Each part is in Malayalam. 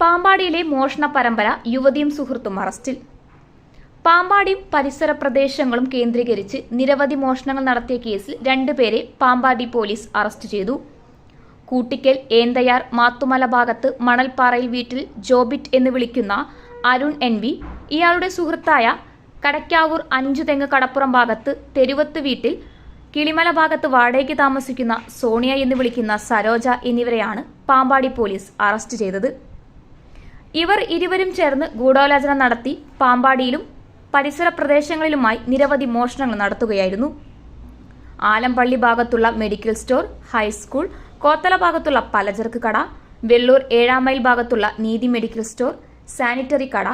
പാമ്പാടിയിലെ മോഷണ പരമ്പര യുവതിയും സുഹൃത്തും അറസ്റ്റിൽ. പാമ്പാടിയും പരിസര പ്രദേശങ്ങളും കേന്ദ്രീകരിച്ച് നിരവധി മോഷണങ്ങൾ നടത്തിയ കേസിൽ രണ്ടുപേരെ പാമ്പാടി പോലീസ് അറസ്റ്റ് ചെയ്തു. കൂട്ടിക്കൽ ഏന്തയാർ മാത്തുമല ഭാഗത്ത് മണൽപ്പാറയിൽ വീട്ടിൽ ജോബിറ്റ് എന്ന് വിളിക്കുന്ന അരുൺ എൻ വി ഇയാളുടെ സുഹൃത്തായ കടക്കാവൂർ അഞ്ചുതെങ്ങ് കടപ്പുറം ഭാഗത്ത് തെരുവത്ത് വീട്ടിൽ കിളിമല ഭാഗത്ത് വാടകയ്ക്ക് താമസിക്കുന്ന സോണിയ എന്ന് വിളിക്കുന്ന സരോജ എന്നിവരെയാണ് പാമ്പാടി പോലീസ് അറസ്റ്റ് ചെയ്തത്. ഇവർ ഇരുവരും ചേർന്ന് ഗൂഢാലോചന നടത്തി പാമ്പാടിയിലും പരിസര പ്രദേശങ്ങളിലുമായി നിരവധി മോഷണങ്ങൾ നടത്തുകയായിരുന്നു. ആലമ്പള്ളി ഭാഗത്തുള്ള മെഡിക്കൽ സ്റ്റോർ ഹൈസ്കൂൾ കോത്തല ഭാഗത്തുള്ള പലചരക്ക് കട വെള്ളൂർ ഏഴാം മൈൽ ഭാഗത്തുള്ള നീതി മെഡിക്കൽ സ്റ്റോർ സാനിറ്ററി കട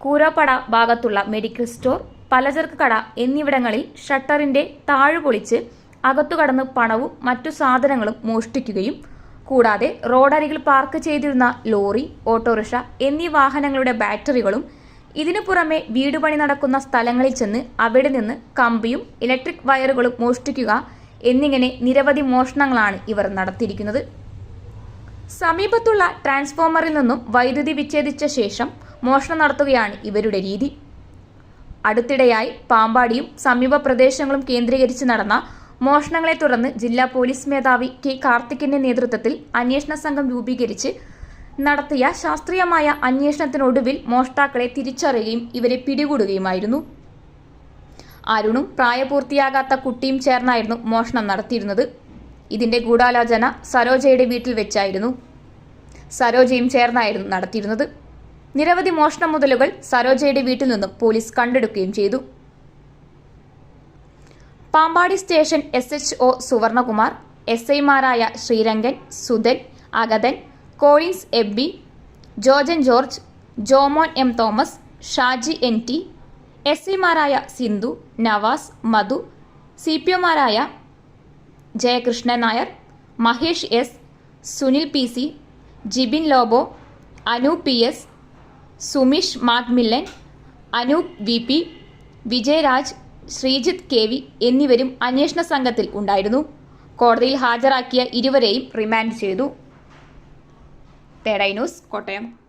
കൂരാപ്പട ഭാഗത്തുള്ള മെഡിക്കൽ സ്റ്റോർ പലചരക്ക് കട എന്നിവിടങ്ങളിൽ ഷട്ടറിന്റെ താഴ് പൊളിച്ച് അകത്തു കടന്ന് പണവും മറ്റു സാധനങ്ങളും മോഷ്ടിക്കുകയും കൂടാതെ റോഡരികിൽ പാർക്ക് ചെയ്തിരുന്ന ലോറി ഓട്ടോറിക്ഷ എന്നീ വാഹനങ്ങളുടെ ബാറ്ററികളും ഇതിനു പുറമെ വീട് പണി നടക്കുന്ന സ്ഥലങ്ങളിൽ ചെന്ന് അവിടെ നിന്ന് കമ്പിയും ഇലക്ട്രിക് വയറുകളും മോഷ്ടിക്കുക എന്നിങ്ങനെ നിരവധി മോഷണങ്ങളാണ് ഇവർ നടത്തിയിരിക്കുന്നത്. സമീപത്തുള്ള ട്രാൻസ്ഫോമറിൽ നിന്നും വൈദ്യുതി വിച്ഛേദിച്ച ശേഷം മോഷണം നടത്തുകയാണ് ഇവരുടെ രീതി. അടുത്തിടെയായി പാമ്പാടിയും സമീപ പ്രദേശങ്ങളും കേന്ദ്രീകരിച്ച് നടന്ന മോഷണങ്ങളെ തുടർന്ന് ജില്ലാ പോലീസ് മേധാവി കെ കാർത്തിക്കിന്റെ നേതൃത്വത്തിൽ അന്വേഷണ സംഘം രൂപീകരിച്ച് നടത്തിയ ശാസ്ത്രീയമായ അന്വേഷണത്തിനൊടുവിൽ മോഷ്ടാക്കളെ തിരിച്ചറിയുകയും ഇവരെ പിടികൂടുകയുമായിരുന്നു. അരുണും പ്രായപൂർത്തിയാകാത്ത കുട്ടിയും ചേർന്നായിരുന്നു മോഷണം നടത്തിയിരുന്നത്. ഇതിന്റെ ഗൂഢാലോചന സരോജയുടെ വീട്ടിൽ വെച്ചായിരുന്നു. സരോജയും ചേർന്നായിരുന്നു നടത്തിയിരുന്നത്. നിരവധി മോഷണ മുതലുകൾ സരോജയുടെ വീട്ടിൽ നിന്നും പോലീസ് കണ്ടെടുക്കുകയും ചെയ്തു. Pampady station S H O Suvarnakumar S ഐമാരായ Sreerangan Sudhan Agathan Collins Aby Jojan George Jomon M Thomas Shaji N T S ഐമാരായ Sindhu Navas Madhu C P ഒമാരായ Jayakrishnan Nair Mahesh S Sunil P C Jibin Lobo Anoop P S Sumish Macmillan Anoop V P Vijayaraj Sreejith K V എന്നിവരും അന്വേഷണ സംഘത്തിൽ ഉണ്ടായിരുന്നു. കോടതിയിൽ ഹാജരാക്കിയ ഇരുവരെയും റിമാൻഡ് ചെയ്തു. തേടൈ ന്യൂസ് കോട്ടയം.